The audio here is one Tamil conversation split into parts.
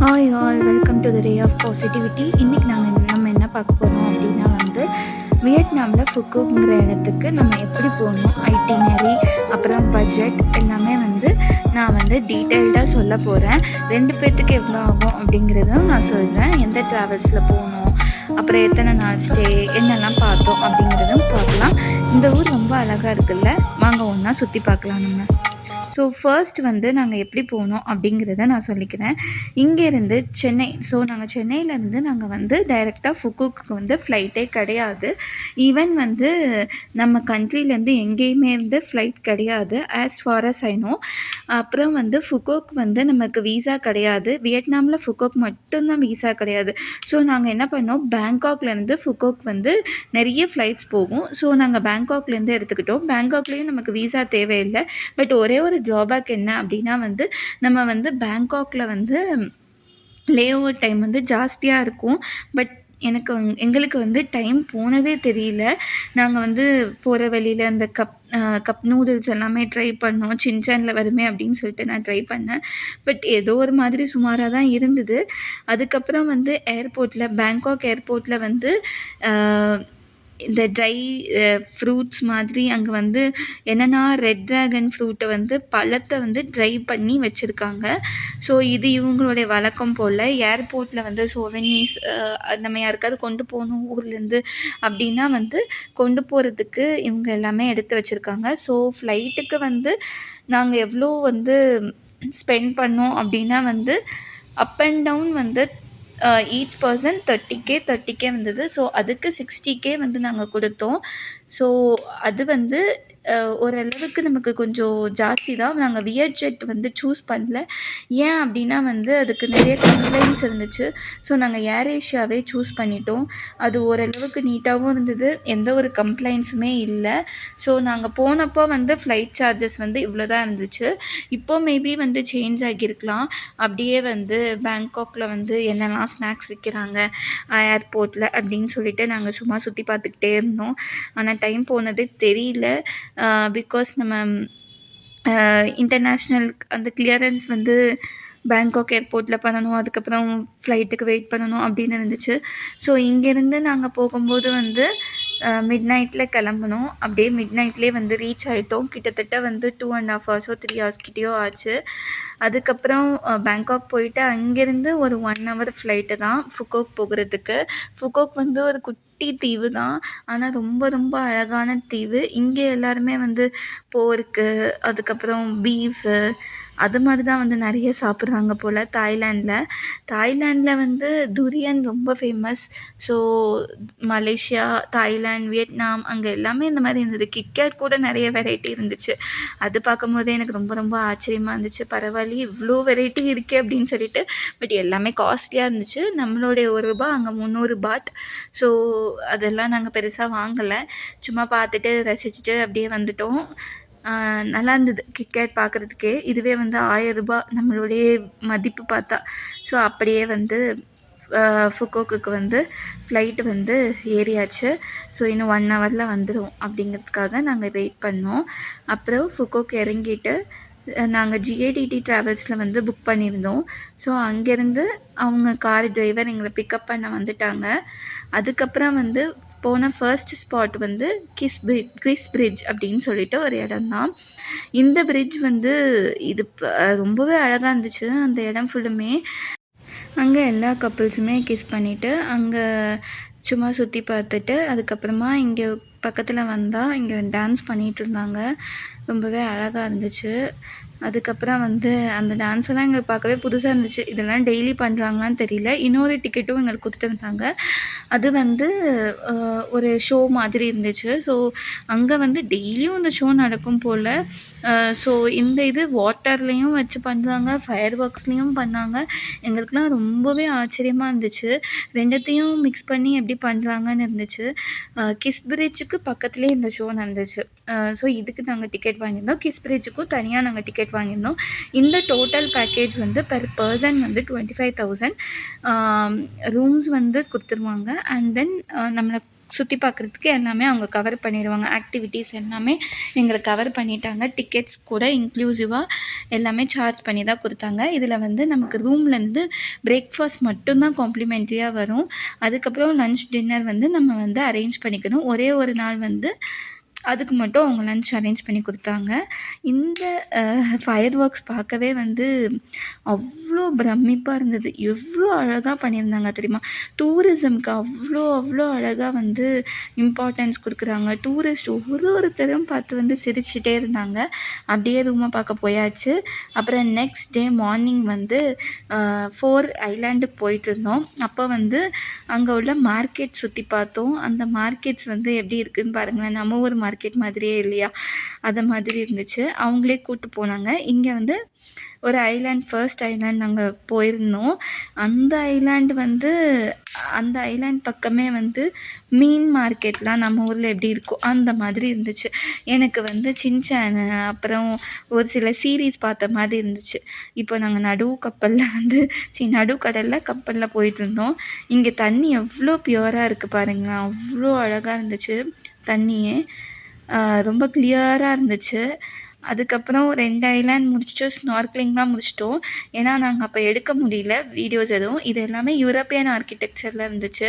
Hi hi welcome to the ray of positivity இன்றைக்கி நாங்கள் நம்ம என்ன பார்க்க போகிறோம் அப்படின்னா வந்து வியட்நாமில் ஃபுக்குங்கிற இடத்துக்கு நம்ம எப்படி போகணும்? ஐட்டினரி அப்புறம் பட்ஜெட் எல்லாமே வந்து நான் வந்து டீட்டெயில்டாக சொல்ல போகிறேன் ரெண்டு பேர்த்துக்கு எவ்வளோ ஆகும் அப்படிங்கிறதும் நான் சொல்கிறேன் எந்த ட்ராவல்ஸில் போகணும்? அப்புறம் எத்தனை நாள் ஸ்டே என்னெல்லாம் பார்த்தோம் அப்படிங்கிறதும் பார்க்கலாம். இந்த ஊர் ரொம்ப அழகாக இருக்குல்ல? வாங்க ஒன்றா சுற்றி பார்க்கலாம் நம்ம. ஸோ ஃபர்ஸ்ட் வந்து நாங்கள் எப்படி போனோம் அப்படிங்கிறத நான் சொல்லிக்கிறேன். இங்கேருந்து சென்னை ஸோ நாங்கள் சென்னையிலேருந்து நாங்கள் வந்து டைரெக்டாக ஃபுக்குக்கு வந்து ஃப்ளைட்டே கிடையாது. ஈவன் வந்து நம்ம கண்ட்ரிலேருந்து எங்கேயுமே இருந்து ஃப்ளைட் கிடையாது ஆஸ் ஃபார் அஸ் ஐனோ அப்புறம் வந்து ஃபுகோக் வந்து நமக்கு வீசா கிடையாது. வியட்நாமில் ஃபுகோக் மட்டும்தான் வீசா கிடையாது. ஸோ நாங்கள் என்ன பண்ணோம்? பேங்காக்லேருந்து ஃபுகோக் வந்து நிறைய ஃப்ளைட்ஸ் போகும். ஸோ நாங்கள் பேங்காக்லேருந்து எடுத்துக்கிட்டோம். பேங்காக்லேயும் நமக்கு வீசா தேவையில்லை. பட் ஒரே ஒரு ட்ராபேக் என்ன அப்படின்னா வந்து நம்ம வந்து பேங்காக்கில் வந்து லே ஓவர் டைம் வந்து ஜாஸ்தியாக இருக்கும். பட் எனக்கு எங்களுக்கு வந்து டைம் போனதே தெரியல. நாங்கள் வந்து போகிற வழியில் அந்த கப் கப் நூடுல்ஸ் எல்லாமே ட்ரை பண்ணோம். சின்சானில் வருமே அப்படின்னு சொல்லிட்டு நான் ட்ரை பண்ணேன். பட் ஏதோ ஒரு மாதிரி சுமாராக தான் இருந்தது. அதுக்கப்புறம் வந்து ஏர்போர்ட்டில் பேங்காக் ஏர்போர்ட்டில் வந்து இந்த ட்ரை ஃப்ரூட்ஸ் மாதிரி அங்கே வந்து என்னென்னா ரெட் ட்ராகன் ஃப்ரூட்டை வந்து பழத்தை வந்து ட்ரை பண்ணி வச்சுருக்காங்க. ஸோ இது இவங்களுடைய வழக்கம் போல் ஏர்போர்ட்டில் வந்து சோவனீஸ் நம்ம யாருக்காவது கொண்டு போகணும் ஊர்லேருந்து அப்படின்னா வந்து கொண்டு போகிறதுக்கு இவங்க எல்லாமே எடுத்து வச்சுருக்காங்க. ஸோ ஃப்ளைட்டுக்கு வந்து நாங்கள் எவ்வளோ வந்து ஸ்பெண்ட் பண்ணோம் அப்படின்னா வந்து அப் அண்ட் டவுன் வந்து each person thirty K thirty K வந்தது. ஸோ அதுக்கு சிக்ஸ்டி கே வந்து நாங்கள் கொடுத்தோம். ஸோ அது வந்து ஓரளவுக்கு நமக்கு கொஞ்சம் ஜாஸ்தி தான். நாங்கள் வியர்ஜெட் வந்து சூஸ் பண்ணல. ஏன் அப்படின்னா வந்து அதுக்கு நிறைய கம்ப்ளைண்ட்ஸ் இருந்துச்சு. ஸோ நாங்கள் ஏர் ஏஷியாவே சூஸ் பண்ணிட்டோம். அது ஓரளவுக்கு நீட்டாகவும் இருந்தது. எந்த ஒரு கம்ப்ளைண்ட்ஸுமே இல்லை. ஸோ நாங்கள் போனப்போ வந்து ஃப்ளைட் சார்ஜஸ் வந்து இவ்வளோ தான் இருந்துச்சு. இப்போ மேபி வந்து சேஞ்ச் ஆகியிருக்கலாம். அப்படியே வந்து பேங்காக்கில் வந்து என்னெல்லாம் ஸ்நாக்ஸ் விற்கிறாங்க ஏர்போர்ட்டில் அப்படின்னு சொல்லிட்டு நாங்கள் சும்மா சுற்றி பார்த்துக்கிட்டே இருந்தோம். ஆனால் டைம் போனதே தெரியல. பிகாஸ் நம்ம இன்டர்நேஷ்னல் அந்த கிளியரன்ஸ் வந்து பேங்காக் ஏர்போர்ட்டில் பண்ணணும் அதுக்கப்புறம் ஃப்ளைட்டுக்கு வெயிட் பண்ணணும் அப்படின்னு இருந்துச்சு. ஸோ இங்கேருந்து நாங்கள் போகும்போது வந்து மிட் நைட்டில் கிளம்புனோம். அப்படியே மிட் நைட்லேயே வந்து ரீச் ஆகிட்டோம் கிட்டத்தட்ட வந்து டூ அண்ட் ஆஃப் ஹவர்ஸோ த்ரீ ஹவர்ஸ் கிட்டேயோ ஆச்சு. அதுக்கப்புறம் பேங்காக் போயிட்டு அங்கேருந்து ஒரு ஒன் ஹவர் ஃப்ளைட்டு தான் ஃபுகோக் போகிறதுக்கு. ஃபுகோக் வந்து ஒரு குட்டி தீவு தான். ஆனால் ரொம்ப ரொம்ப அழகான தீவு. இங்கே எல்லாருமே வந்து போர்க்கு அதுக்கப்புறம் பீஃபு அது மாதிரி தான் வந்து நிறைய சாப்பிட்றாங்க போல் தாய்லாண்டில் தாய்லாண்டில் வந்து துரியன் ரொம்ப famous so Malaysia Thailand Vietnam அங்கே எல்லாமே இந்த மாதிரி இருந்தது. கிட்கேட் கூட நிறைய வெரைட்டி இருந்துச்சு. அது பார்க்கும்போதே எனக்கு ரொம்ப ரொம்ப ஆச்சரியமாக இருந்துச்சு. பரவாயில்லையே இவ்வளோ வெரைட்டி இருக்கே அப்படின்னு சொல்லிட்டு. பட் எல்லாமே காஸ்ட்லியாக இருந்துச்சு. நம்மளுடைய ஒரு ரூபா அங்கே முந்நூறு பாட் ஸோ அதெல்லாம் நாங்கள் பெருசாக வாங்கலை. சும்மா பார்த்துட்டு ரசிச்சுட்டு அப்படியே வந்துட்டோம். நல்லா இருந்தது. கிட்கேட் பார்க்குறதுக்கே. இதுவே வந்து ஆயரரூபா நம்மளுடைய மதிப்பு பார்த்தா. ஸோ அப்படியே வந்து ஃபுக்கோக்குக்கு வந்து ஃப்ளைட்டு வந்து ஏறியாச்சு. ஸோ இன்னும் ஒன் ஹவரில் வந்துடும் அப்படிங்கிறதுக்காக நாங்கள் வெயிட் பண்ணோம். அப்புறம் ஃபுக்கோக்கு இறங்கிட்டு நாங்கள் ஜிஏடிடி ட்ராவல்ஸில் வந்து புக் பண்ணியிருந்தோம். ஸோ அங்கேருந்து அவங்க கார் டிரைவர் எங்களை பிக்கப் பண்ண வந்துட்டாங்க. அதுக்கப்புறம் வந்து போன ஃபர்ஸ்ட் ஸ்பாட் வந்து கிஸ் பிரிட் கிறிஸ் பிரிட்ஜ் அப்படின்னு சொல்லிட்டு ஒரு இடம் தான் இந்த பிரிட்ஜ் வந்து இது ரொம்பவே அழகாக இருந்துச்சு. அந்த இடம் ஃபுல்லுமே அங்கே எல்லா கப்புள்ஸுமே கிஸ் பண்ணிவிட்டு அங்கே சும்மா சுற்றி பார்த்துட்டு அதுக்கப்புறமா இங்கே பக்கத்தில் வந்தால் இங்கே டான்ஸ் பண்ணிகிட்டு இருந்தாங்க. ரொம்பவே அழகாக இருந்துச்சு. அதுக்கப்புறம் வந்து அந்த டான்ஸ் எல்லாம் எங்களுக்கு பார்க்கவே புதுசாக இருந்துச்சு. இதெல்லாம் டெய்லி பண்ணுறாங்களான்னு தெரியல. இன்னொரு டிக்கெட்டும் எங்களுக்கு கொடுத்துருந்தாங்க அது வந்து ஒரு ஷோ மாதிரி இருந்துச்சு. ஸோ அங்கே வந்து டெய்லியும் இந்த ஷோ நடக்கும் போல். ஸோ இந்த இது வாட்டர்லேயும் வச்சு பண்ணுறாங்க ஃபயர் ஒர்க்ஸ்லேயும் பண்ணாங்க. எங்களுக்குலாம் ரொம்பவே ஆச்சரியமாக இருந்துச்சு. ரெண்டுத்தையும் மிக்ஸ் பண்ணி எப்படி பண்ணுறாங்கன்னு இருந்துச்சு. கிஸ் பிரிட்ஜுக்கு பக்கத்துலேயே இந்த ஷோ நடந்துச்சு. ஸோ இதுக்கு நாங்கள் டிக்கெட் வாங்கியிருந்தோம். கிஸ் பிரிட்ஜுக்கும் தனியாக நாங்கள் டிக்கெட் டிக்கெட் வாங்கியிருந்தோம். இந்த டோட்டல் பேக்கேஜ் வந்து பெர் பர்சன் வந்து டுவெண்ட்டி ஃபைவ் தௌசண்ட் ரூம்ஸ் வந்து கொடுத்துருவாங்க. அண்ட் தென் நம்மளை சுற்றி பார்க்குறதுக்கு எல்லாமே அவங்க கவர் பண்ணிடுவாங்க. ஆக்டிவிட்டீஸ் எல்லாமே எங்களை கவர் பண்ணிட்டாங்க. டிக்கெட்ஸ் கூட இன்க்ளூசிவாக எல்லாமே சார்ஜ் பண்ணி தான் கொடுத்தாங்க. இதில் வந்து நமக்கு ரூம்லேருந்து பிரேக்ஃபாஸ்ட் மட்டும்தான் காம்ப்ளிமெண்ட்ரியாக வரும். அதுக்கப்புறம் லன்ச் டின்னர் வந்து நம்ம வந்து அரேஞ்ச் பண்ணிக்கணும். ஒரே ஒரு நாள் வந்து அதுக்கு மட்டும் அவங்க லன்ச் அரேஞ்ச் பண்ணி கொடுத்தாங்க. இந்த ஃபயர் ஒர்க்ஸ் பார்க்கவே வந்து அவ்வளோ பிரமிப்பாக இருந்தது. எவ்வளோ அழகாக பண்ணியிருந்தாங்க தெரியுமா? டூரிசம்க்கு அவ்வளோ அவ்வளோ அழகாக வந்து இம்பார்ட்டன்ஸ் கொடுக்குறாங்க. டூரிஸ்ட் ஒரு ஒருத்தரும் பார்த்து வந்து சிரிச்சிட்டே இருந்தாங்க. அப்படியே ரூமை பார்க்க போயாச்சு. அப்புறம் நெக்ஸ்ட் டே மார்னிங் வந்து ஃபோர் ஐலாண்டுக்கு போயிட்டுருந்தோம் அப்போ வந்து அங்கே உள்ள மார்க்கெட் சுற்றி பார்த்தோம். அந்த மார்க்கெட்ஸ் வந்து எப்படி இருக்குதுன்னு பாருங்களேன். நம்ம ஊர் மார்க்கெட் மார்க்கெட் மாதிரியே இல்லையா? அதை மாதிரி இருந்துச்சு. அவங்களே கூப்பிட்டு போனாங்க. இங்கே வந்து ஒரு ஐலாண்ட் ஃபர்ஸ்ட் ஐலாண்ட் நாங்கள் போயிருந்தோம். அந்த ஐலாண்ட் வந்து அந்த ஐலாண்ட் பக்கமே வந்து மீன் மார்க்கெட்லாம் நம்ம ஊரில் எப்படி இருக்கோ அந்த மாதிரி இருந்துச்சு. எனக்கு வந்து சின்சானு அப்புறம் ஒரு சில சீரீஸ் பார்த்த மாதிரி இருந்துச்சு. இப்போ நாங்கள் நடுவு கப்பலில் வந்து சி நடுக்கடலில் கப்பலில் போயிட்டுருந்தோம் இங்கே தண்ணி எவ்வளோ ப்யூராக இருக்குது பாருங்களேன். அவ்வளோ அழகாக இருந்துச்சு தண்ணியே. ரொம்ப கிளியராக இருந்துச்சு. அதுக்கப்புறம் ரெண்டு ஐலாண்ட் முடிச்சுட்டு ஸ்னார்க்லிங்லாம் முடிச்சிட்டோம். ஏன்னா நாங்கள் அப்போ எடுக்க முடியல வீடியோஸ் எதுவும். இது எல்லாமே யூரோப்பியன் ஆர்கிடெக்சரில் இருந்துச்சு.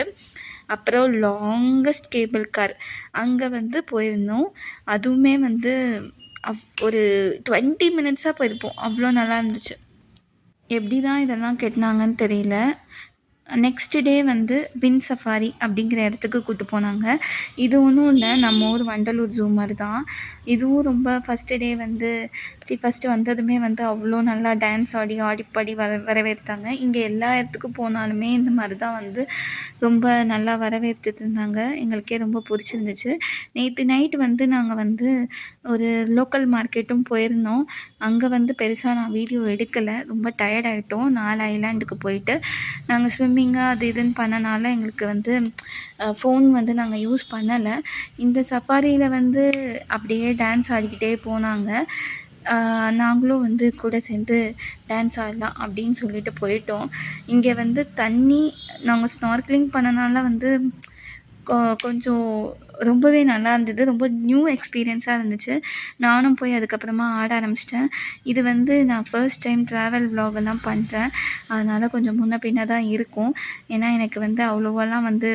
அப்புறம் லாங்கஸ்ட் கேபிள் கார் அங்கே வந்து போயிருந்தோம். அதுவுமே வந்து அவ் ஒரு டுவெண்ட்டி மினிட்ஸாக போயிருப்போம். அவ்வளோ நல்லா இருந்துச்சு. எப்படி தான் இதெல்லாம் கெட்டினாங்கன்னு தெரியல. நெக்ஸ்ட் டே வந்து வின் சஃபாரி அப்படிங்கிற இடத்துக்கு கூப்பிட்டு போனாங்க. இது ஒன்றும் இல்லை நம்ம ஊர் வண்டலூர் ஜூ மாதிரி தான் இதுவும் ரொம்ப ஃபஸ்ட்டு டே வந்து ஸோ ஃபஸ்ட்டு வந்ததுமே வந்து அவ்வளோ நல்லா டான்ஸ் ஆடி ஆடிப்பாடி வர வரவேற்றாங்க இங்கே எல்லா இடத்துக்கும் போனாலுமே இந்த மாதிரி தான் வந்து ரொம்ப நல்லா வரவேற்றுட்டு இருந்தாங்க. எங்களுக்கே ரொம்ப பிடிச்சிருந்துச்சு. நேற்று நைட்டு வந்து நாங்கள் வந்து ஒரு லோக்கல் மார்க்கெட்டும் போயிருந்தோம். அங்கே வந்து பெருசாக நான் வீடியோ எடுக்கலை. ரொம்ப டயர்ட் ஆகிட்டோம் நாலு ஐலாண்டுக்கு போயிட்டு நாங்கள் ஸ்விம்மிங்காக அது இதுன்னு பண்ணனால எங்களுக்கு வந்து ஃபோன் வந்து நாங்கள் யூஸ் பண்ணலை. இந்த சஃபாரியில் வந்து அப்படியே டான்ஸ் ஆடிக்கிட்டே போனாங்க. நாங்களும் வந்து கூட சேர்ந்து டான்ஸ் ஆடலாம் அப்படின்னு சொல்லிட்டு போயிட்டோம். இங்கே வந்து தண்ணி நாங்கள் ஸ்னார்க்லிங் பண்ணனால வந்து கொ கொஞ்சம் ரொம்பவே நல்லா இருந்தது. ரொம்ப நியூ எக்ஸ்பீரியன்ஸாக இருந்துச்சு. நானும் போய் அதுக்கப்புறமா ஆட ஆரம்பிச்சிட்டேன். இது வந்து நான் ஃபர்ஸ்ட் டைம் ட்ராவல் விலாகெல்லாம் பண்ணுறேன் அதனால் கொஞ்சம் முன்ன பின்ன தான் இருக்கும். ஏன்னா எனக்கு வந்து அவ்வளோவெல்லாம் வந்து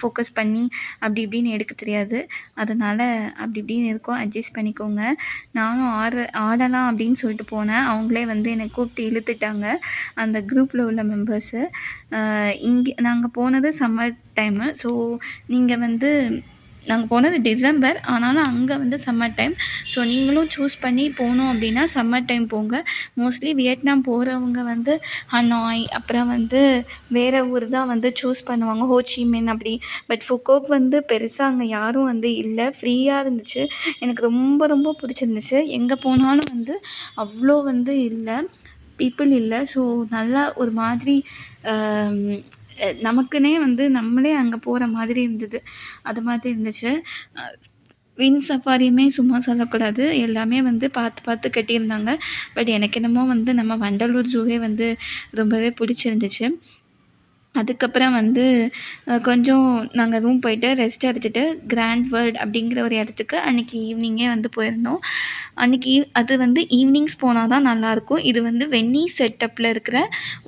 ஃபோக்கஸ் பண்ணி அப்படி இப்படின்னு எடுக்க தெரியாது. அதனால் அப்படி இப்படின்னு இருக்கும். அட்ஜஸ்ட் பண்ணிக்கோங்க. நானும் ஆட ஆடலாம் அப்படின்னு சொல்லிட்டு போனேன். அவங்களே வந்து என்னை கூப்பிட்டு இழுத்துட்டாங்க. அந்த குரூப்பில் உள்ள மெம்பர்ஸு இங்கே நாங்கள் போனது சம்மர் டைமு ஸோ நீங்கள் வந்து நாங்கள் போனது டிசம்பர் ஆனாலும் அங்கே வந்து சம்மர் டைம் ஸோ நீங்களும் சூஸ் பண்ணி போகணும் அப்படின்னா சம்மர் டைம் போங்க. மோஸ்ட்லி வியட்நாம் போகிறவங்க வந்து ஹனாய் அப்புறம் வந்து வேறு ஊர் தான் வந்து சூஸ் பண்ணுவாங்க ஹோச்சிமின் அப்படி. பட் ஃபுக்கோக் வந்து பெருசாக அங்கே யாரும் வந்து இல்லை. ஃப்ரீயாக இருந்துச்சு. எனக்கு ரொம்ப ரொம்ப பிடிச்சிருந்துச்சு. எங்கே போனாலும் வந்து அவ்வளோ வந்து இல்லை. பீப்புள் இல்லை. ஸோ நல்லா ஒரு மாதிரி நமக்குன்னே வந்து நம்மளே அங்கே போகிற மாதிரி இருந்தது. அது மாதிரி இருந்துச்சு. வின் சஃபாரியுமே சும்மா சொல்லக்கூடாது. எல்லாமே வந்து பார்த்து பார்த்து கட்டியிருந்தாங்க. பட் எனக்கு என்னமோ வந்து நம்ம வண்டலூர் ஜூவே வந்து ரொம்பவே பிடிச்சிருந்துச்சு. அதுக்கப்புறம் வந்து கொஞ்சம் நாங்கள் ரூம் போயிட்டு ரெஸ்ட் எடுத்துகிட்டு கிராண்ட் வேர்ல்ட் அப்படிங்கிற ஒரு இடத்துக்கு அன்றைக்கி ஈவினிங்கே வந்து போயிருந்தோம். அன்றைக்கி அது வந்து ஈவினிங்ஸ் போனால் தான் நல்லாயிருக்கும். இது வந்து வென்னி செட்டப்பில் இருக்கிற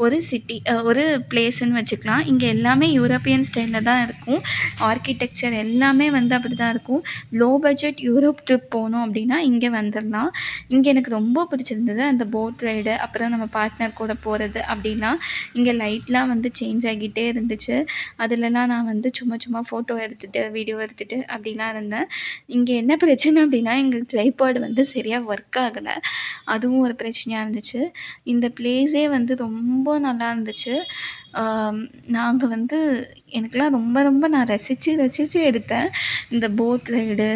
ஒரு சிட்டி ஒரு பிளேஸ்ன்னு வச்சுக்கலாம். இங்கே எல்லாமே யூரோப்பியன் ஸ்டைலில் தான் இருக்கும். ஆர்கிடெக்சர் எல்லாமே வந்து அப்படி தான் இருக்கும். லோ பட்ஜெட் யூரோப் ட்ரிப் போனோம் அப்படின்னா இங்கே வந்துடலாம் இங்கே எனக்கு ரொம்ப பிடிச்சிருந்தது அந்த போட் ரைடு அப்புறம் நம்ம பார்ட்னர் கூட போகிறது அப்படின்னா இங்கே லைட்லாம் வந்து சேஞ்ச் ஆகிட்டே இருந்துச்சு. அதிலலாம் நான் வந்து சும்மா சும்மா ஃபோட்டோ எடுத்துகிட்டு வீடியோ எடுத்துகிட்டு அப்படிலாம் இருந்தேன். இங்கே என்ன பிரச்சனை அப்படின்னா எங்கள் ட்ரைபாட் வந்து சரியாக ஒர்க் ஆகலை. அதுவும் ஒரு பிரச்சனையாக இருந்துச்சு. இந்த ப்ளேஸே வந்து ரொம்ப நல்லா இருந்துச்சு. நாங்கள் வந்து எனக்கெலாம் ரொம்ப ரொம்ப நான் ரசித்து ரசித்து எடுத்தேன். இந்த போட் ரைடு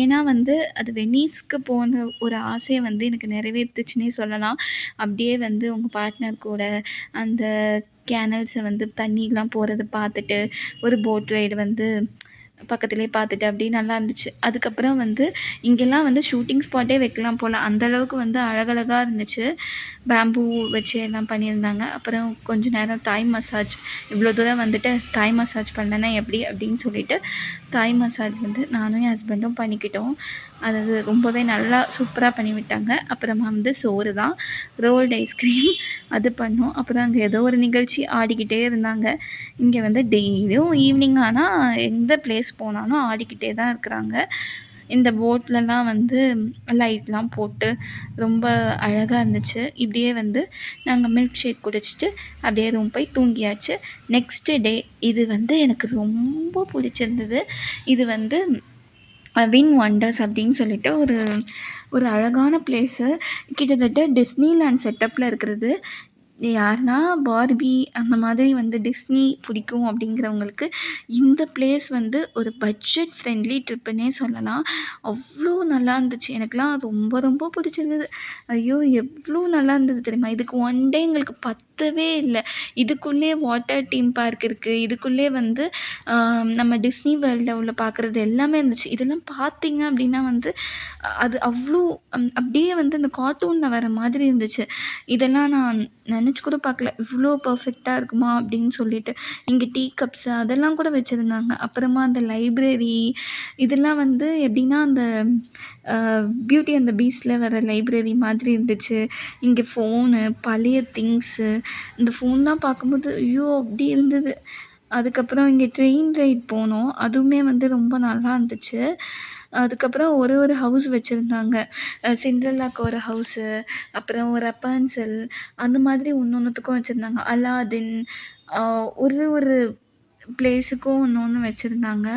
ஏன்னா வந்து அது வெனீஸ்க்கு போன ஒரு ஆசையை வந்து எனக்கு நிறைவேற்றுச்சுன்னே சொல்லலாம். அப்படியே வந்து உங்கள் பார்ட்னர் கூட அந்த கேனல்ஸை வந்து தண்ணிலாம் போகிறத பார்த்துட்டு ஒரு போட் ரைடு வந்து பக்கத்துலேயே பார்த்துட்டு அப்படியே நல்லா இருந்துச்சு. அதுக்கப்புறம் வந்து இங்கெல்லாம் வந்து ஷூட்டிங் ஸ்பாட்டே வைக்கலாம் போல். அந்தளவுக்கு வந்து அழகழகாக இருந்துச்சு. பேம்பூ வச்சு எல்லாம் பண்ணியிருந்தாங்க. அப்புறம் கொஞ்ச நேரம் தாய் மசாஜ் இவ்வளோ தூரம் வந்துட்டு தாய் மசாஜ் பண்ணனா எப்படி அப்படின்னு சொல்லிட்டு தாய் மசாஜ் வந்து நானும் என் ஹஸ்பண்டும் பண்ணிக்கிட்டோம். அது ரொம்பவே நல்லா சூப்பராக பண்ணி விட்டாங்க அப்புறமா வந்து சோறு தான். ரோல்டு ஐஸ்கிரீம் அது பண்ணோம். அப்புறம் அங்கே ஏதோ ஒரு நிகழ்ச்சி ஆடிக்கிட்டே இருந்தாங்க. இங்கே வந்து டெய்லியும் ஈவினிங் ஆனால் எந்த பிளேஸ் போனாலும் ஆடிக்கிட்டே தான் இருக்கிறாங்க. இந்த போட்லலாம் வந்து லைட்லாம் போட்டு ரொம்ப அழகாக இருந்துச்சு. இப்படியே வந்து நாங்கள் மில்க் ஷேக் குடிச்சிட்டு அப்படியே ரூம் போய் தூங்கியாச்சு. நெக்ஸ்ட்டு டே இது வந்து எனக்கு ரொம்ப பிடிச்சிருந்தது. இது வந்து வின் ஒண்டர்ஸ் அப்படின்னு சொல்லிட்டு ஒரு ஒரு அழகான பிளேஸு கிட்டத்தட்ட டிஸ்னிலேண்ட் செட்டப்பில் இருக்கிறது. யாருன்னா பார்பி அந்த மாதிரி வந்து டிஸ்னி பிடிக்கும் அப்படிங்கிறவங்களுக்கு இந்த பிளேஸ் வந்து ஒரு பட்ஜெட் ஃப்ரெண்ட்லி ட்ரிப்புன்னே சொல்லலாம். அவ்வளோ நல்லா இருந்துச்சு. எனக்குலாம் ரொம்ப ரொம்ப பிடிச்சிருந்தது. ஐயோ எவ்வளோ நல்லா இருந்தது தெரியுமா? இதுக்கு ஒன் டே எங்களுக்கு பத்தவே இல்லை. இதுக்குள்ளே வாட்டர் தீம் பார்க் இருக்குது இதுக்குள்ளே வந்து நம்ம டிஸ்னி வேர்ல்டில் உள்ள பார்க்குறது எல்லாமே இருந்துச்சு. இதெல்லாம் பார்த்தீங்க அப்படின்னா வந்து அது அவ்வளோ அப்படியே வந்து அந்த கார்ட்டூனில் வர மாதிரி இருந்துச்சு. இதெல்லாம் நான் நினச்சி கூட பார்க்கல இவ்வளோ பர்ஃபெக்டாக இருக்குமா அப்படின்னு சொல்லிட்டு இங்கே டீ கப்ஸு அதெல்லாம் கூட வச்சுருந்தாங்க. அப்புறமா அந்த லைப்ரரி இதெல்லாம் வந்து எப்படின்னா அந்த பியூட்டி அந்த பீஸில் வர லைப்ரரி மாதிரி இருந்துச்சு. இங்கே ஃபோனு பழைய திங்ஸு இந்த ஃபோன்லாம் பார்க்கும்போது ஐயோ அப்படி இருந்தது. அதுக்கப்புறம் இங்கே ட்ரெயின் ரைட் போனோம். அதுவுமே வந்து ரொம்ப நல்லா இருந்துச்சு. அதுக்கப்புறம் ஒரு ஒரு ஹவுஸ் வச்சுருந்தாங்க. சிண்ட்ரெல்லாவுக்கு ஒரு ஹவுஸு அப்புறம் ஒரு ரப்பான்சல் அந்த மாதிரி ஒன்று ஒன்றுத்துக்கும் வச்சுருந்தாங்க. அலாதின் ஒரு ஒரு பிளேஸுக்கும் ஒன்று ஒன்று வச்சுருந்தாங்க.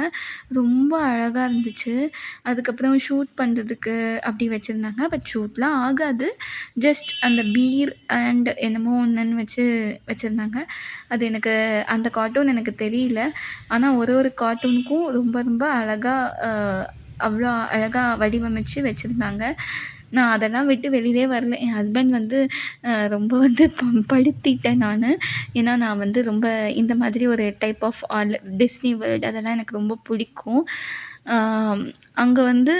ரொம்ப அழகாக இருந்துச்சு. அதுக்கப்புறம் ஷூட் பண்ணுறதுக்கு அப்படி வச்சுருந்தாங்க. பட் ஷூட்லாம் ஆகாது. ஜஸ்ட் அந்த பீர் அண்ட் என்னமோ ஒன்றுன்னு வச்சு வச்சுருந்தாங்க. அது எனக்கு அந்த கார்ட்டூன் எனக்கு தெரியல. ஆனால் ஒரு ஒரு கார்ட்டூனுக்கும் ரொம்ப ரொம்ப அழகாக அவ்வளோ அழகாக வடிவமைச்சு வச்சுருந்தாங்க. நான் அதெல்லாம் விட்டு வெளியிலே வரல. என் ஹஸ்பண்ட் வந்து ரொம்ப வந்து படுத்திட்டேன் நான். ஏன்னா நான் வந்து ரொம்ப இந்த மாதிரி ஒரு type of all Disney world அதெல்லாம் எனக்கு ரொம்ப பிடிக்கும். அங்கே வந்து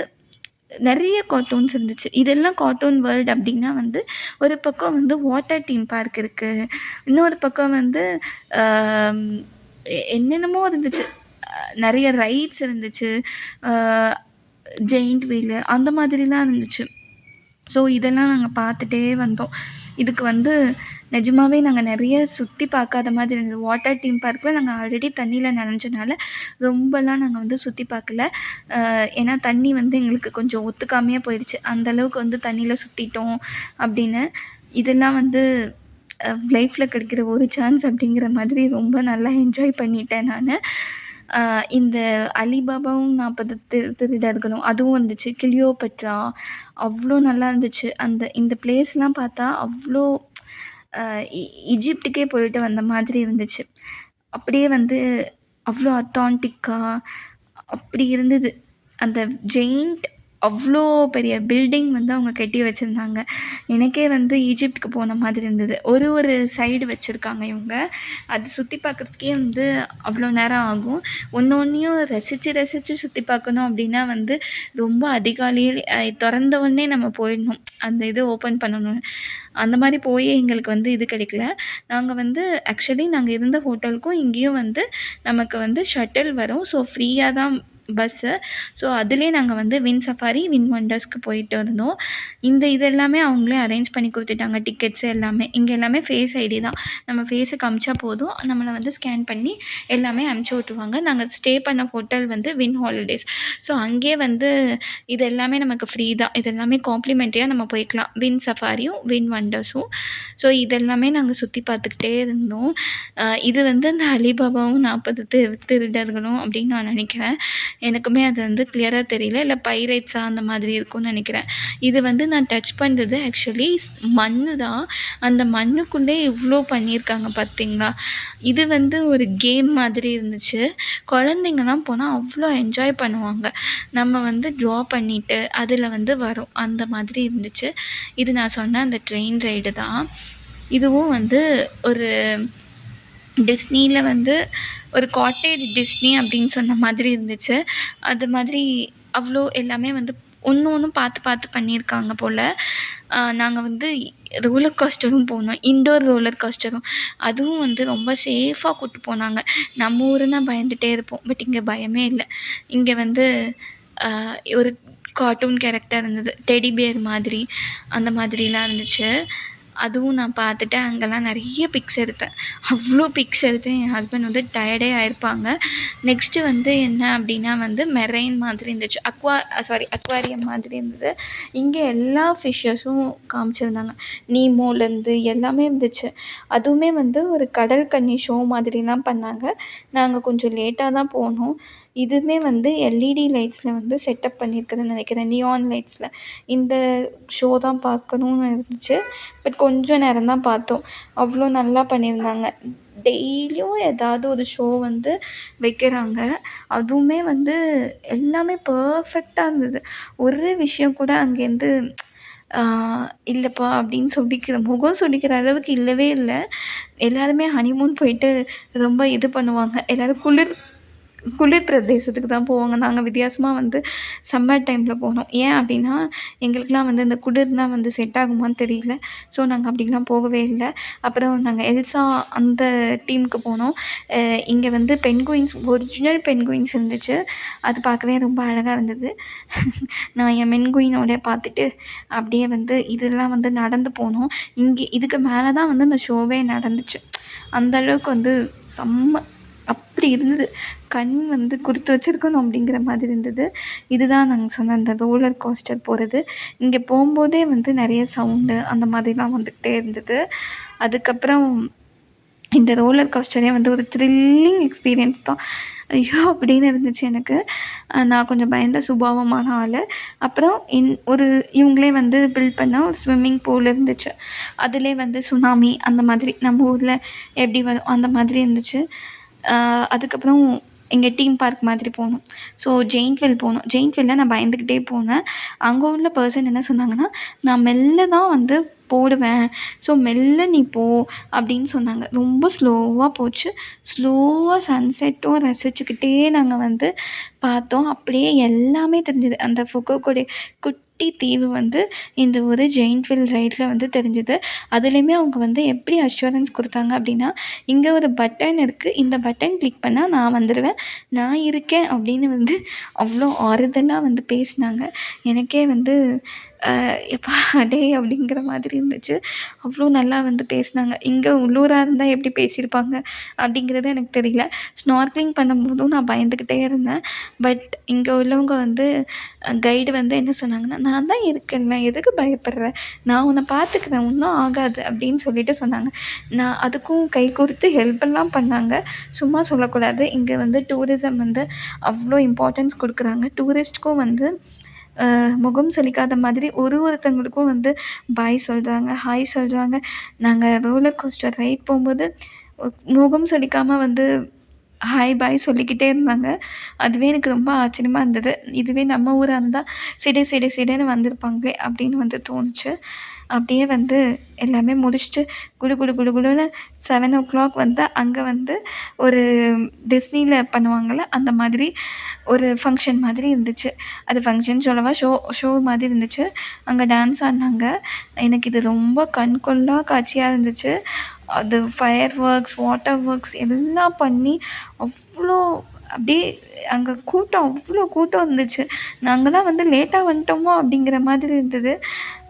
நிறைய கார்ட்டூன்ஸ் இருந்துச்சு. இதெல்லாம் கார்ட்டூன் வேர்ல்டு அப்படின்னா வந்து ஒரு பக்கம் வந்து வாட்டர் டீம் பார்க் இருக்குது இன்னொரு பக்கம் வந்து என்னென்னமோ இருந்துச்சு. நிறைய ரைட்ஸ் இருந்துச்சு. ஜெயிண்ட் வீலு அந்த மாதிரிலாம் இருந்துச்சு. ஸோ இதெல்லாம் நாங்கள் பார்த்துட்டே வந்தோம். இதுக்கு வந்து நிஜமாவே நாங்கள் நிறைய சுற்றி பார்க்காத மாதிரி இருந்தது. வாட்டர் தீம் பார்க்கில் நாங்கள் ஆல்ரெடி தண்ணியில் நனைஞ்சனால ரொம்பலாம் நாங்கள் வந்து சுற்றி பார்க்கல. ஏன்னா தண்ணி வந்து எங்களுக்கு கொஞ்சம் ஒத்துக்காமையே போயிடுச்சு அந்தளவுக்கு வந்து தண்ணியில் சுற்றிட்டோம் அப்படின்னு. இதெல்லாம் வந்து லைஃப்பில் கிடைக்கிற ஒரு சான்ஸ் அப்படிங்கிற மாதிரி ரொம்ப நல்லா என்ஜாய் பண்ணிட்டேன் நான். இந்த அலிபாபாவும் நாற்பது திரு திருடர்களும் அதுவும் வந்துச்சு. கிளியோபட்ரா அவ்வளோ நல்லா இருந்துச்சு. அந்த இந்த பிளேஸ்லாம் பார்த்தா அவ்வளோ இஜிப்டுக்கே போயிட்டு வந்த மாதிரி இருந்துச்சு. அப்படியே வந்து அவ்வளோ அத்தான்டிக்காக அப்படி இருந்தது. அந்த ஜெயிண்ட் அவ்வளோ பெரிய பில்டிங் வந்து அவங்க கட்டி வச்சுருந்தாங்க. எனக்கே வந்து ஈஜிப்டுக்கு போன மாதிரி இருந்தது. ஒரு ஒரு சைடு வச்சுருக்காங்க இவங்க. அது சுற்றி பார்க்குறதுக்கே வந்து அவ்வளோ நேரம் ஆகும். ஒன்று ஒன்றையும் ரசித்து ரசித்து சுற்றி பார்க்கணும் அப்படின்னா வந்து ரொம்ப அதிகாலையில் திறந்த உடனே நம்ம போயிடணும். அந்த இது ஓப்பன் பண்ணணும். அந்த மாதிரி போய் எங்களுக்கு வந்து இது கிடைக்கல. நாங்கள் வந்து ஆக்சுவலி நாங்கள் இருந்த ஹோட்டலுக்கும் இங்கேயும் வந்து நமக்கு வந்து ஷட்டில் வரும். ஸோ ஃப்ரீயாக தான் பஸ்ஸு ஸோ அதிலே நாங்கள் வந்து வின் சஃபாரி வின் ஒண்டர்ஸ்க்கு போயிட்டு இருந்தோம் இந்த இது எல்லாமே அவங்களே அரேஞ்ச் பண்ணி கொடுத்துட்டாங்க. டிக்கெட்ஸ் எல்லாமே. இங்கே எல்லாமே ஃபேஸ் ஐடி தான். நம்ம ஃபேஸை காமிச்சா போதும். நம்மளை வந்து ஸ்கேன் பண்ணி எல்லாமே அமுச்சு விட்ருவாங்க நாங்கள் ஸ்டே பண்ண ஹோட்டல் வந்து வின் ஹாலிடேஸ் ஸோ அங்கேயே வந்து இது எல்லாமே நமக்கு ஃப்ரீ தான். இது எல்லாமே காம்ப்ளிமெண்ட்ரியாக நம்ம போய்க்கலாம். வின் சஃபாரியும் வின் வண்டர்ஸும் ஸோ இதெல்லாமே நாங்கள் சுற்றி பார்த்துக்கிட்டே இருந்தோம். இது வந்து அந்த அலிபாபாவும் நாற்பது திரு திருடர்களும் அப்படின்னு நான் நினைக்கிறேன். எனக்குமே அது வந்து கிளியராக தெரியல. இல்லை பைரைட்ஸா அந்த மாதிரி இருக்கும்னு நினைக்கிறேன். இது வந்து நான் டச் பண்ணுறது ஆக்சுவலி மண் தான். அந்த மண்ணுக்குள்ளே இவ்வளோ பண்ணியிருக்காங்க பார்த்தீங்களா இது வந்து ஒரு கேம் மாதிரி இருந்துச்சு. குழந்தைங்கலாம் போனால் அவ்வளோ என்ஜாய் பண்ணுவாங்க. நம்ம வந்து ட்ரா பண்ணிவிட்டு அதில் வந்து வரும். அந்த மாதிரி இருந்துச்சு. இது நான் சொன்ன அந்த ட்ரெயின் ரைடு தான். இதுவும் வந்து ஒரு டிஸ்னியில் வந்து ஒரு காட்டேஜ் டிஸ்னி அப்படின்னு சொன்ன மாதிரி இருந்துச்சு. அது மாதிரி அவ்வளோ எல்லாமே வந்து ஒன்று ஒன்றும் பார்த்து பார்த்து பண்ணியிருக்காங்க போல். நாங்கள் வந்து ரோலர் கோஸ்டரும் போனோம். இண்டோர் ரோலர் கோஸ்டரும் அதுவும் வந்து ரொம்ப சேஃபாக கூப்பிட்டு போனாங்க. நம்ம ஊருன்னா பயந்துகிட்டே இருப்போம். பட் இங்கே பயமே இல்லை. இங்கே வந்து ஒரு கார்ட்டூன் கேரக்டர் இருந்தது. டெடி பேர் மாதிரி அந்த மாதிரிலாம் இருந்துச்சு. அதுவும் நான் பார்த்துட்டு அங்கெல்லாம் நிறைய பிக்ஸ் எடுத்தேன். அவ்வளோ பிக்ஸ் எடுத்து என் ஹஸ்பண்ட் வந்து டயர்டே ஆயிருப்பாங்க. நெக்ஸ்ட்டு வந்து என்ன அப்படின்னா வந்து மெரெயின் மாதிரி இருந்துச்சு. அக்வா சாரி அக்வாரியம் மாதிரி இருந்தது. இங்கே எல்லா ஃபிஷ்ஷஸும் காமிச்சிருந்தாங்க. நீமோலேருந்து எல்லாமே இருந்துச்சு. அதுவுமே வந்து ஒரு கடல் கன்னி ஷோ மாதிரிலாம் பண்ணாங்க. நாங்கள் கொஞ்சம் லேட்டாக தான் போனோம். இதுவுமே வந்து எல்இடி லைட்ஸில் வந்து செட்டப் பண்ணியிருக்குதுன்னு நினைக்கிறேன். நியான் லைட்ஸில் இந்த ஷோ தான் பார்க்கணுன்னு இருந்துச்சு. பட் கொஞ்சம் நேரம் தான் பார்த்தோம். அவ்வளோ நல்லா பண்ணியிருந்தாங்க. டெய்லியும் ஏதாவது ஒரு ஷோ வந்து வைக்கிறாங்க. அதுவுமே வந்து எல்லாமே பர்ஃபெக்டாக இருந்தது. ஒரு விஷயம் கூட அங்கேருந்து இல்லைப்பா அப்படின்னு சொல்லிக்கிற முகம் சொல்லிக்கிற அளவுக்கு இல்லவே இல்லை. எல்லாருமே ஹனிமூன் போயிட்டு ரொம்ப இது பண்ணுவாங்க. எல்லோரும் குளிர் குளிர் பிரதேசத்துக்கு தான் போவாங்க. நாங்கள் வித்தியாசமாக வந்து சம்மர் டைமில் போனோம். ஏன் அப்படின்னா எங்களுக்கெலாம் வந்து இந்த குளிர்னால் வந்து செட் ஆகுமான்னு தெரியல. ஸோ நாங்கள் அப்படிலாம் போகவே இல்லை. அப்புறம் நாங்கள் எல்சா அந்த டீமுக்கு போனோம். இங்கே வந்து பென்குயின்ஸ் ஒரிஜினல் பென்குயின்ஸ் இருந்துச்சு. அது பார்க்கவே ரொம்ப அழகாக இருந்தது. நான் என் மென்குயினோட பார்த்துட்டு அப்படியே வந்து இதெல்லாம் வந்து நடந்து போனோம். இங்கே இதுக்கு மேலே தான் வந்து இந்த ஷோவே நடந்துச்சு. அந்த அளவுக்கு வந்து செம்ம அப்படி இருந்தது. கண் வந்து கொடுத்து வச்சுருக்கணும் அப்படிங்கிற மாதிரி இருந்தது. இதுதான் நாங்கள் சொன்ன அந்த ரோலர் கோஸ்டர் போகிறது இங்கே போகும்போதே வந்து நிறைய சவுண்டு அந்த மாதிரிலாம் வந்துக்கிட்டே இருந்தது. அதுக்கப்புறம் இந்த ரோலர் கோஸ்டரே வந்து ஒரு த்ரில்லிங் எக்ஸ்பீரியன்ஸ் தான். ஐயோ அப்படின்னு இருந்துச்சு எனக்கு. நான் கொஞ்சம் பயந்த சுபாவமான ஆள். அப்புறம் இன் ஒரு இவங்களே வந்து பில்ட் பண்ண ஒரு ஸ்விம்மிங் பூல் இருந்துச்சு. அதிலே வந்து சுனாமி அந்த மாதிரி நம்ம ஊரில் எப்படி வரும் அந்த மாதிரி இருந்துச்சு. அதுக்கப்புறம் எங்கள் டீம் பார்க் மாதிரி போனோம் ஸோ ஜெயின்ட்வில் போனோம் ஜெயின்ட்வில்ல நான் பயந்துக்கிட்டே போனேன். அங்கே உள்ள பர்சன் என்ன சொன்னாங்கன்னா நான் மெல்ல தான் வந்து போடுவேன். ஸோ மெல்ல நீ போ அப்படின்னு சொன்னாங்க. ரொம்ப ஸ்லோவாக போச்சு. ஸ்லோவாக சன்செட்டும் ரசிச்சுக்கிட்டே நாங்கள் வந்து பார்த்தோம். அப்படியே எல்லாமே தெரிஞ்சுது. அந்த ஃபொக்கோக்கோடைய குட் குட்டி தீவு வந்து இந்த ஒரு ஜெயின்ட்வில் ரைடில் வந்து தெரிஞ்சுது. அதுலேயுமே அவங்க வந்து எப்படி அஷூரன்ஸ் கொடுத்தாங்க அப்படின்னா இங்கே ஒரு பட்டன் இருக்குது இந்த பட்டன் கிளிக் பண்ணால் நான் வந்துடுவேன் நான் இருக்கேன் அப்படின்னு வந்து அவ்வளோ ஆறுதலாக வந்து பேசினாங்க. எனக்கே வந்து எப்பா டேய் அப்படிங்கிற மாதிரி இருந்துச்சு. அவ்வளோ நல்லா வந்து பேசினாங்க. இங்கே உள்ளூராக இருந்தால் எப்படி பேசியிருப்பாங்க அப்படிங்கிறது எனக்கு தெரியல. ஸ்னார்க்லிங் பண்ணும்போதும் நான் பயந்துக்கிட்டே இருந்தேன். பட் இங்கே உள்ளவங்க வந்து கைடு வந்து என்ன சொன்னாங்கன்னா நான் தான் இருக்கேன்ல எதுக்கு பயப்படுற? நான் உன்னை பார்த்துக்கிறேன். ஒன்றும் ஆகாது. அப்படின்னு சொல்லிட்டு சொன்னாங்க. நான் அதுக்கும் கை கொடுத்து ஹெல்ப்பெல்லாம் பண்ணாங்க. சும்மா சொல்லக்கூடாது. இங்கே வந்து டூரிசம் வந்து அவ்வளோ இம்பார்ட்டன்ஸ் கொடுக்குறாங்க. டூரிஸ்ட்டுக்கும் வந்து முகம் சுளிக்காத மாதிரி ஒரு ஒருத்தவங்களுக்கும் வந்து பாய் சொல்கிறாங்க ஹாய் சொல்கிறாங்க நாங்கள் ரோலர் கோஸ்டர் ரைட் போகும்போது முகம் சுளிக்காமல் வந்து ஹாய் பாய் சொல்லிக்கிட்டே இருந்தாங்க. அதுவே எனக்கு ரொம்ப ஆச்சரியமாக இருந்தது. இதுவே நம்ம ஊராக இருந்தால் சிடை சிடை சிடைன்னு வந்திருப்பாங்களே அப்படின்னு வந்து தோணுச்சு. அப்படியே வந்து எல்லாமே முடிச்சுட்டு குடு குடு குடு குடுன்னு செவன் ஓ கிளாக் வந்து அங்கே வந்து ஒரு டிஸ்னியில் பண்ணுவாங்கள்ல அந்த மாதிரி ஒரு ஃபங்க்ஷன் மாதிரி இருந்துச்சு. அது ஃபங்க்ஷன் சொல்லவா? ஷோ ஷோ மாதிரி இருந்துச்சு. அங்கே டான்ஸ் ஆடினாங்க. எனக்கு இது ரொம்ப கண்கொள்ளா காட்சியாக இருந்துச்சு. அது ஃபயர் ஒர்க்ஸ் வாட்டர் ஒர்க்ஸ் எல்லாம் பண்ணி அவ்வளோ அப்படியே அங்கே கூட்டம் அவ்வளோ கூட்டம் இருந்துச்சு. நாங்களாம் வந்து லேட்டாக வந்துட்டோமோ அப்படிங்கிற மாதிரி இருந்தது.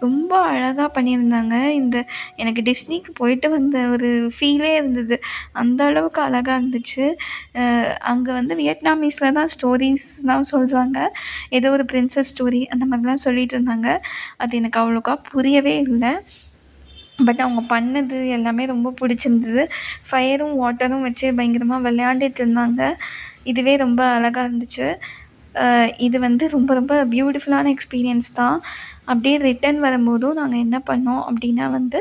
ரொம்ப அழகாக பண்ணியிருந்தாங்க. இந்த எனக்கு டிஸ்னிக்கு போயிட்டு வந்த ஒரு ஃபீலே இருந்தது. அந்த அளவுக்கு அழகாக இருந்துச்சு. அங்கே வந்து வியட்நாமீஸில் தான் ஸ்டோரிஸ்லாம் சொல்கிறாங்க ஏதோ ஒரு பிரின்சஸ் ஸ்டோரி அந்த மாதிரிலாம் சொல்லிகிட்டு இருந்தாங்க. அது எனக்கு அவ்வளோக்கா புரியவே இல்லை. பட் அவங்க பண்ணது எல்லாமே ரொம்ப பிடிச்சிருந்தது. ஃபயரும் வாட்டரும் வச்சு பயங்கரமாக விளையாண்டுட்டு இருந்தாங்க. இதுவே ரொம்ப அழகாக இருந்துச்சு. இது வந்து ரொம்ப ரொம்ப பியூட்டிஃபுல்லான எக்ஸ்பீரியன்ஸ் தான். அப்படியே ரிட்டன் வரும்போதும் நாங்கள் என்ன பண்ணோம் அப்படின்னா வந்து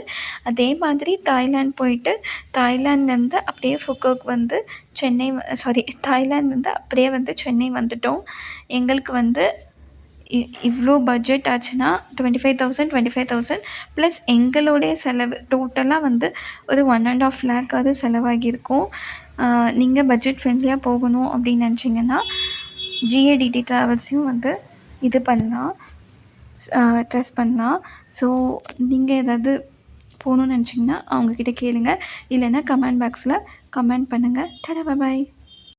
அதே மாதிரி தாய்லாந்து போயிட்டு தாய்லாந்த்லேருந்து அப்படியே ஃபுக்கோக் வந்து சென்னை சாரி தாய்லாந்துலேருந்து அப்படியே வந்து சென்னை வந்துட்டோம். எங்களுக்கு வந்து இவ்வளோ பட்ஜெட் ஆச்சுன்னா twenty five thousand twenty five thousand plus எங்களுடைய செலவு டோட்டலாக வந்து ஒரு ஒன் அண்ட் ஆஃப் லேக்காவது செலவாகியிருக்கும். நீங்கள் பட்ஜெட் ஃப்ரெண்ட்லியாக போகணும் அப்படின்னு நினச்சிங்கன்னா ஜிஏடிடி ட்ராவல்ஸையும் வந்து இது பண்ணலாம். ட்ரெஸ் பண்ணலாம். ஸோ நீங்கள் ஏதாவது போகணுன்னு நினச்சிங்கன்னா அவங்கக்கிட்ட கேளுங்க. இல்லைன்னா கமெண்ட் பாக்ஸில் கமெண்ட் பண்ணுங்கள் டடா பாய்